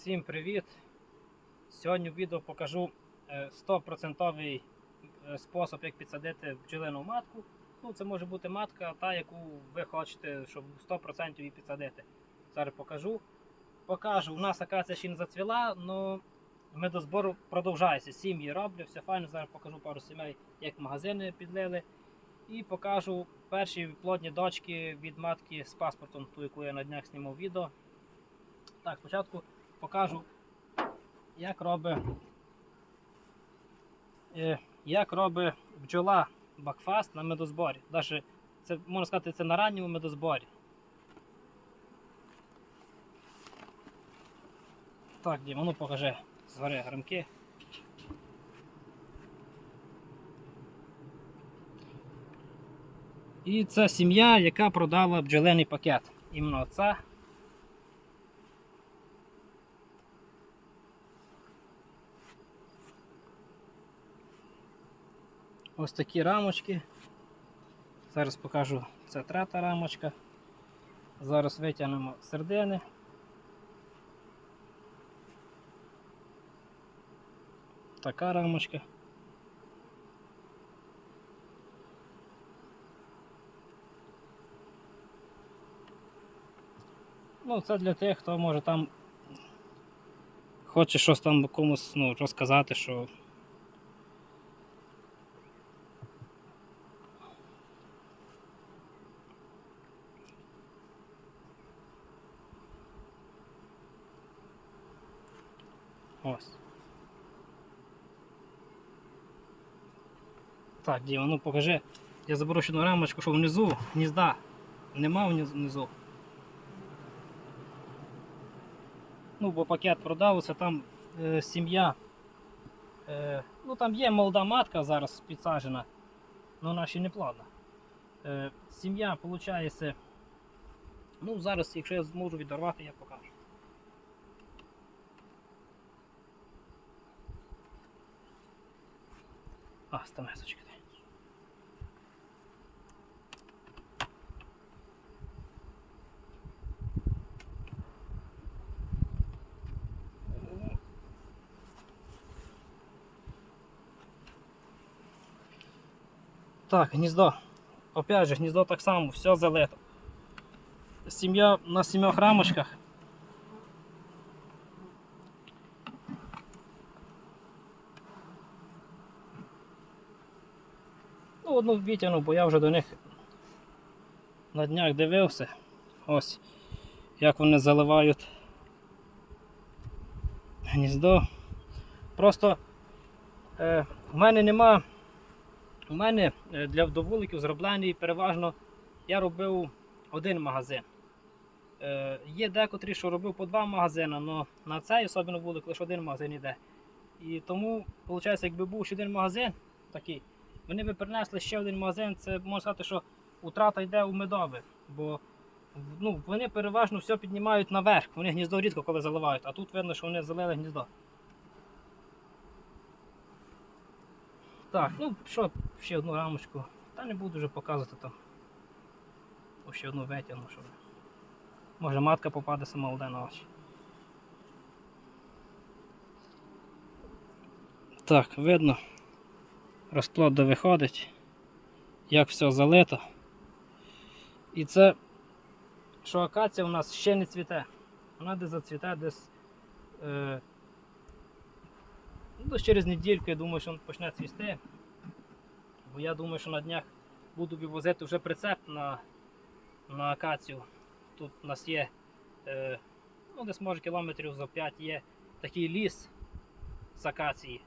Всім привіт! Сьогодні в відео покажу е, 100% е, спосіб, як підсадити бджолину матку. Ну, це може бути матка, та, яку ви хочете, щоб 100% її підсадити. Зараз покажу. Покажу, у нас акація ще не зацвіла, але медозбор продовжується. Сім'ї роблю, все файно. Зараз покажу пару сімей, як магазини підлили. І покажу перші плодні дочки від матки з паспортом, ту, яку я на днях знімав відео. Так, спочатку покажу, як робить, е, як робить бджола бакфаст на медозборі. Даже це, можна сказати, це на ранньому медозборі. Так, Діма, ну покажи згори грамки. І це сім'я, яка продала бджолений пакет. Іменно це. Ось такі рамочки. Зараз покажу, це третя рамочка. Зараз витягнемо сердини. Така рамочка. Ну, це для тих, хто може там хоче щось там комусь ну, розказати, що Ось. Так, Діма, ну покажи. Я заберу ще одну рамочку, що внизу гнізда. Нема внизу. Ну, бо пакет продався, там е, сім'я. Е, ну там є молода матка зараз підсаджена, але вона ще не плодна. Е, сім'я, виходить, ну зараз, якщо я зможу відорвати, я покажу. А, стамесочки. Так, гніздо. Опять же, гніздо так само, все залито. Сім'я на сімьох рамочках. Одну витягнув, бо я вже до них на днях дивився. Ось як вони заливають гніздо. Просто е, в мене нема. У мене е, для вдовуликів зроблений переважно я робив один магазин. Е, є декотрі, що робив по два магазини, але на цей особливо вулик лише один магазин йде. І тому, виходить, якби був ще один магазин такий, вони би принесли ще один магазин, це можна сказати, що утрата йде у медове. Бо ну, вони переважно все піднімають наверх, вони гніздо рідко коли заливають, а тут видно, що вони залили гніздо. Так, ну що, ще одну рамочку. Та не буду вже показувати там. О, ще одну витягну, щоб. Може матка попаде сама один на очі. Так, видно. Розплод де виходить, як все залито. І це, що акація у нас ще не цвіте. Вона десь зацвіте десь. Е, ну, десь через недільку, я думаю, що він почне цвісти. Бо я думаю, що на днях буду вивозити вже прицеп на, на акацію. Тут у нас є, е, ну десь може кілометрів за 5 є такий ліс з акації.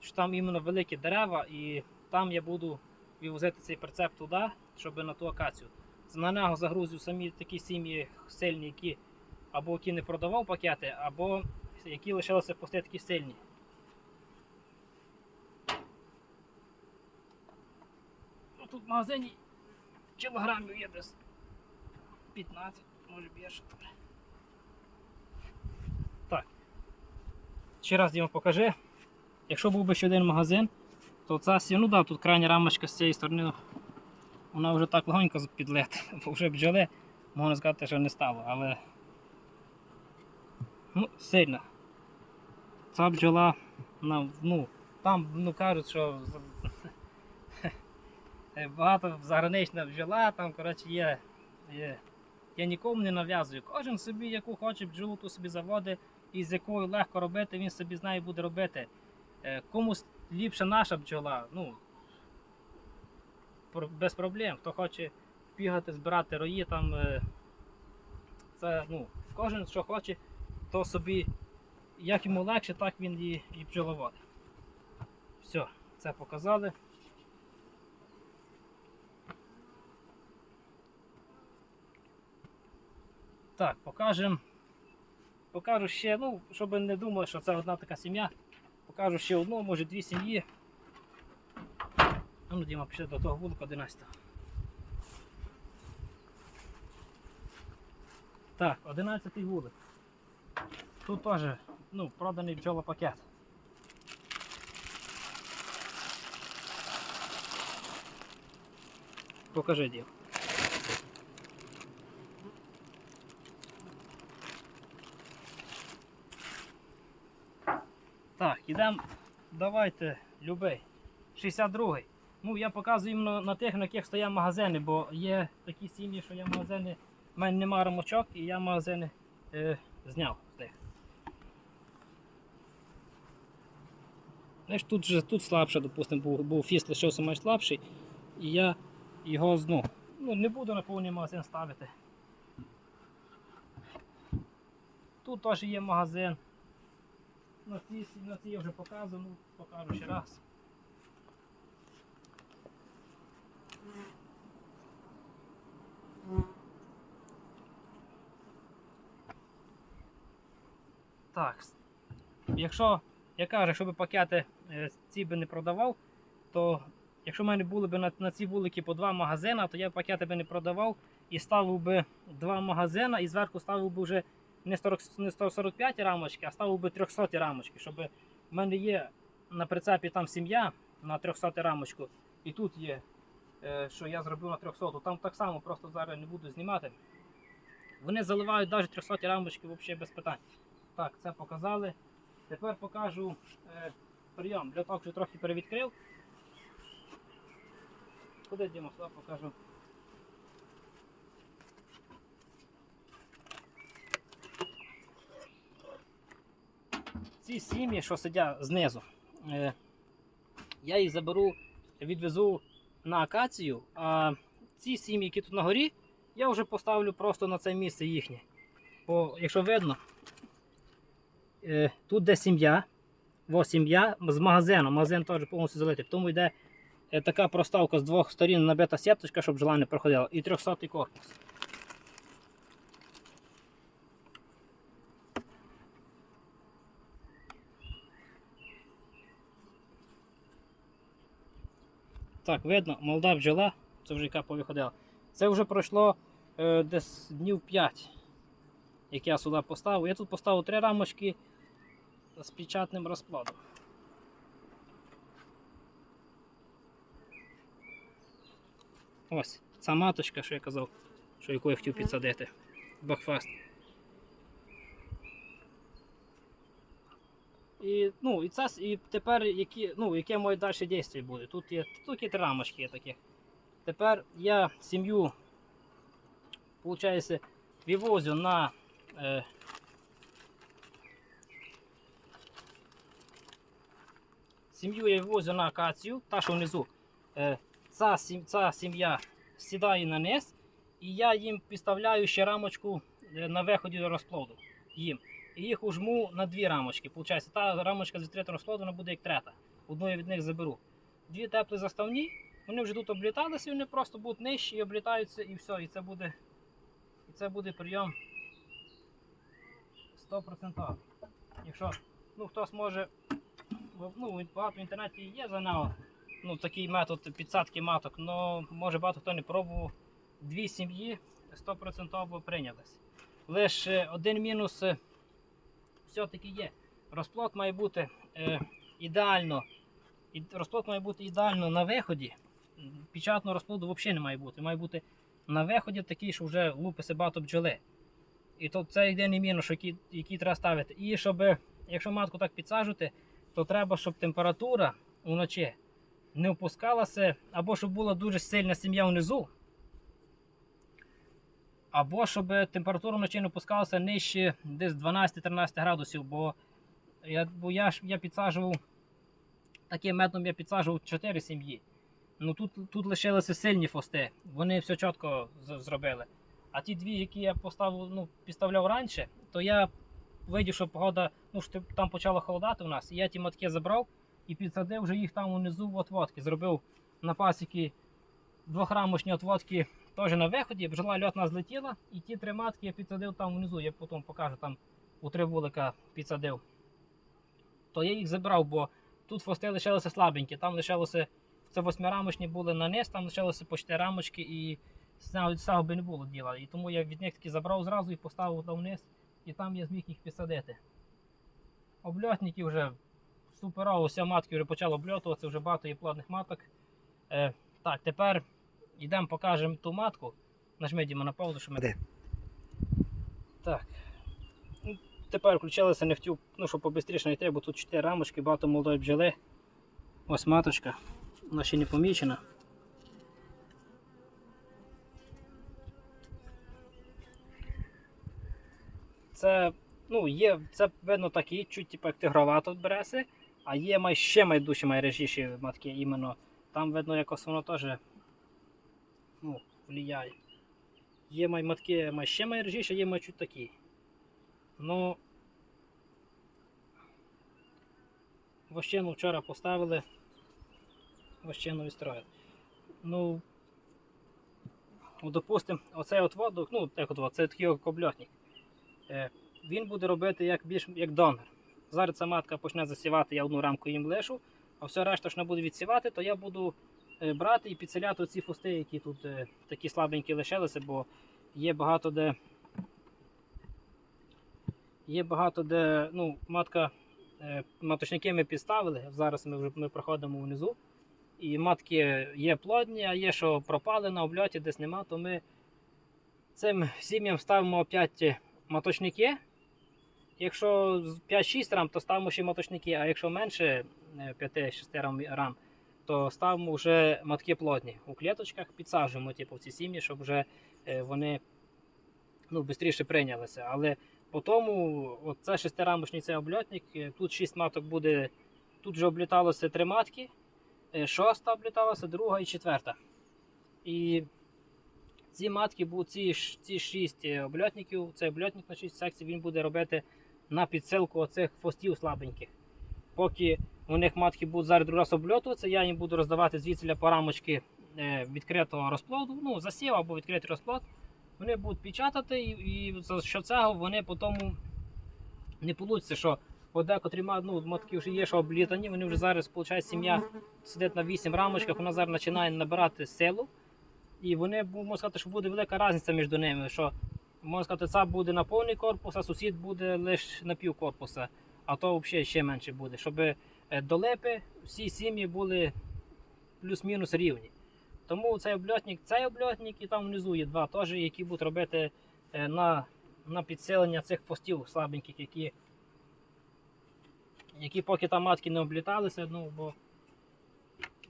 Що там іменно великі дерева, і там я буду вивозити цей прицеп туди, щоб на ту акацію. На нього загрузю самі такі сім'ї сильні, які або які не продавав пакети, або які лишилися пусти такі сильні. Ну, Тут в магазині кілограмів є десь 15, може більше. Так. Ще раз Діма покажи. Якщо був би ще один магазин, то ця сі- ну да, тут крайня рамочка з цієї сторони, вона вже так легонько підлета, бо вже бджоли, можна сказати, що не стало, але Ну, сильна. Ця бджола, ну, там ну, кажуть, що багато загранична бджола, там, коротше, є, є. Я нікому не нав'язую. Кожен собі, яку хоче бджолу, ту собі заводить, і з якою легко робити, він собі знає буде робити. Е, Комусь ліпше наша бджола, ну, без проблем. Хто хоче бігати, збирати рої, там, е, це, ну, кожен, що хоче, то собі, як йому легше, так він і, і бджоловодить. Все, це показали. Так, покажемо. Покажу ще, ну, щоб не думали, що це одна така сім'я. Покажу ще одну, може дві сім'ї. Ну, Діма, пішли до того вулика 11. Так, 11 вулик. Тут теж ну, проданий бджолопакет. Покажи дім. Так, ідемо. Давайте, любий. 62-й. Ну, я показую іменно на тих, на яких стоять магазини, бо є такі сім'ї, що я магазини, в мене немає рамочок, і я магазини е, зняв з них. Тут же тут слабше, допустимо, був, був фіст лишився майже слабший, і я його ну, ну, не буду на повний магазин ставити. Тут теж є магазин. На цій, на цій я вже показував, ну, покажу ще раз. Так. Якщо я кажу, щоб пакети е, ці би не продавав, то якщо в мене були б на, на ці вулики по два магазини, то я пакети би не продавав і ставив би два магазини і зверху ставив би вже не 40, не 145 рамочки, а ставив би 300 рамочки, щоб в мене є на прицепі там сім'я на 300 рамочку, і тут є, е, що я зробив на 300, там так само просто зараз не буду знімати. Вони заливають навіть 300 рамочки взагалі без питань. Так, це показали. Тепер покажу е, прийом. Для того, що трохи перевідкрив. Куди Діма, сюди покажу. Ці сім'ї, що сидять знизу, е, я їх заберу, відвезу на акацію, а ці сім'ї, які тут на горі, я вже поставлю просто на це місце їхнє. Бо, якщо видно, е, тут де сім'я, сім'я з магазином, магазин теж повністю залитий. Тому йде е, така проставка з двох сторін набита сіточка, щоб бджола не проходила, і 300 корпус. Так, видно, молода бджола, це вже яка повиходила. Це вже пройшло е, десь днів 5, як я сюди поставив. Я тут поставив три рамочки з печатним розкладом. Ось, ця маточка, що я казав, що яку я хотів підсадити. Бакфаст. І, ну, і, це, і тепер які, ну, яке моє далі дійство буде. Тут є, тут є три рамочки є таких. Тепер я сім'ю, виходить, вивозю на е, сім'ю я вивозю на акацію, та що внизу. Е, ця, ця сім'я сідає на низ, і я їм підставляю ще рамочку е, на виході розплоду. Їм. Їх ужму на дві рамочки. Получається, та рамочка з відкритого розплоду вона буде як трета. Одну я від них заберу. Дві теплі заставні, вони вже тут обліталися, вони просто будуть нижчі і облітаються, і все. І це буде, і це буде прийом 100%. Якщо ну, хтось може, ну, багато в інтернеті є за нього, ну, такий метод підсадки маток, але може багато хто не пробував. Дві сім'ї 100% прийнялись. Лише один мінус е, все-таки є. Розплод має бути е, ідеально. І розплод має бути ідеально на виході. Печатного розплоду взагалі не має бути. Має бути на виході такий, що вже лупиться багато бджоли. І то це єдиний мінус, який, який треба ставити. І щоб, якщо матку так підсаджувати, то треба, щоб температура вночі не опускалася, або щоб була дуже сильна сім'я внизу, або щоб температура вночі не опускалася нижче десь 12-13 градусів. Бо я, бо я, я підсаджував таким методом я підсаджував 4 сім'ї. Ну тут, тут лишилися сильні фости. Вони все чітко зробили. А ті дві, які я поставив, ну, підставляв раніше, то я видів, що погода, ну що там почало холодати у нас, і я ті матки забрав і підсадив вже їх там унизу в отводки. Зробив на пасіки двохрамочні отводки теж на виході. Бджола льотна злетіла, і ті три матки я підсадив там внизу. Я потім покажу там у три вулика підсадив. То я їх забрав, бо тут фости лишилися слабенькі. Там лишилося, це восьмирамочні були на низ, там лишилося по чотири рамочки і цього би не було діла. І тому я від них таки забрав зразу і поставив там вниз, і там я зміг їх підсадити. Обльотники вже суперово, матки вже почало обльотуватися, вже багато є плодних маток. Е, так, тепер йдемо покажемо ту матку. Нажми Діма на паузу, що ми. Де? Так. Ну, Тепер включилися, не хотів, ну, щоб побистріше знайти, бо тут 4 рамочки, багато молодої бджоли. Ось маточка. Вона ще не помічена. Це, ну, є, це видно такі, чуть типу, як тигровато береси, а є май, ще майдуші, майрежіші матки іменно. Там видно, якось воно теж ну, влияє. Є май матки май ще майрежіші, є май такі. Ну, вощину вчора поставили, вощину відстроїли. Ну, ну, допустим, оцей от водок, ну, як от, це такий кобльотник. Е, він буде робити як більш як донор. Зараз ця матка почне засівати, я одну рамку їм лишу, а все решта, що вона буде відсівати, то я буду е, брати і підселяти ці фусти, які тут е, такі слабенькі лишилися, бо є багато де. Є багато де ну, матка, е, маточники ми підставили. Зараз ми вже ми проходимо внизу. І матки є плодні, а є, що пропали на обльоті, десь нема, то ми цим сім'ям ставимо опять маточники. Якщо 5-6 рам, то ставимо ще маточники, а якщо менше е, 5-6 рам, то ставимо вже матки плодні. У клеточках підсаджуємо типу, в ці сім'ї, щоб вже е, вони ну, швидше прийнялися. Але по тому, це шестирамочний цей обльотник, е, тут 6 маток буде, тут вже обліталося 3 матки, е, шоста обліталася, друга і четверта. І ці матки, ці, ці 6 обльотників, цей обльотник на 6 секцій, він буде робити на підсилку оцих хвостів слабеньких. Поки у них матки будуть зараз другий раз обльотуватися, я їм буду роздавати звідси по рамочки е, відкритого розплоду, ну, засів або відкритий розплод. Вони будуть печатати, і, і що цього вони потім не получиться, що подекотрі ну, матки вже є, що облітані, вони вже зараз, виходить, сім'я сидить на 8 рамочках, вона зараз починає набирати силу. І вони, можна сказати, що буде велика різниця між ними, що можна сказати, ця буде на повний корпус, а сусід буде лише на пів корпуса, а то взагалі ще менше буде. Щоб е, до липи всі сім'ї були плюс-мінус рівні. Тому цей обльотник, цей обльотник і там внизу є два теж, які будуть робити е, на, на підсилення цих постів слабеньких, які, які поки там матки не обліталися, ну бо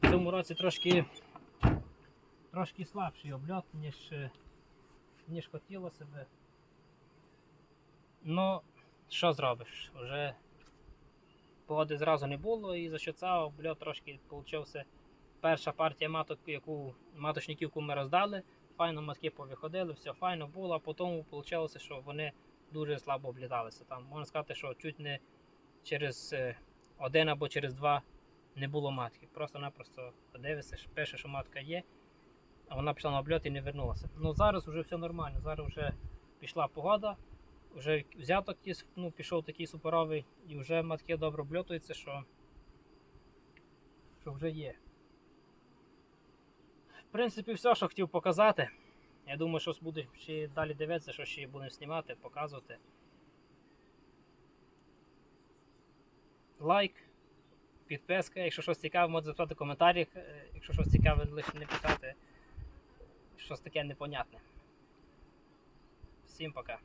в цьому році трошки, трошки слабший обльот, ніж, е, ніж хотілося би. Ну, що зробиш? Вже погоди зразу не було, і за що це обльот трошки получився перша партія маток, яку маточників, яку ми роздали, файно матки повиходили, все файно було, а потім вийшло, що вони дуже слабо обліталися. Там можна сказати, що чуть не через е, один або через два не було матки. Просто-напросто подивишся, що пише, що матка є, а вона пішла на обльот і не вернулася. Ну зараз вже все нормально, зараз вже пішла погода. Вже взяток ті, ну, пішов такий суперовий, і вже матки добре обльотуються, що, що вже є. В принципі, все, що хотів показати. Я думаю, що буде ще далі дивитися, що ще будемо знімати, показувати. Лайк, підписка, якщо щось цікаве, можете записати в коментарях. Е, Якщо щось цікаве, лише не писати щось таке непонятне. Всім пока.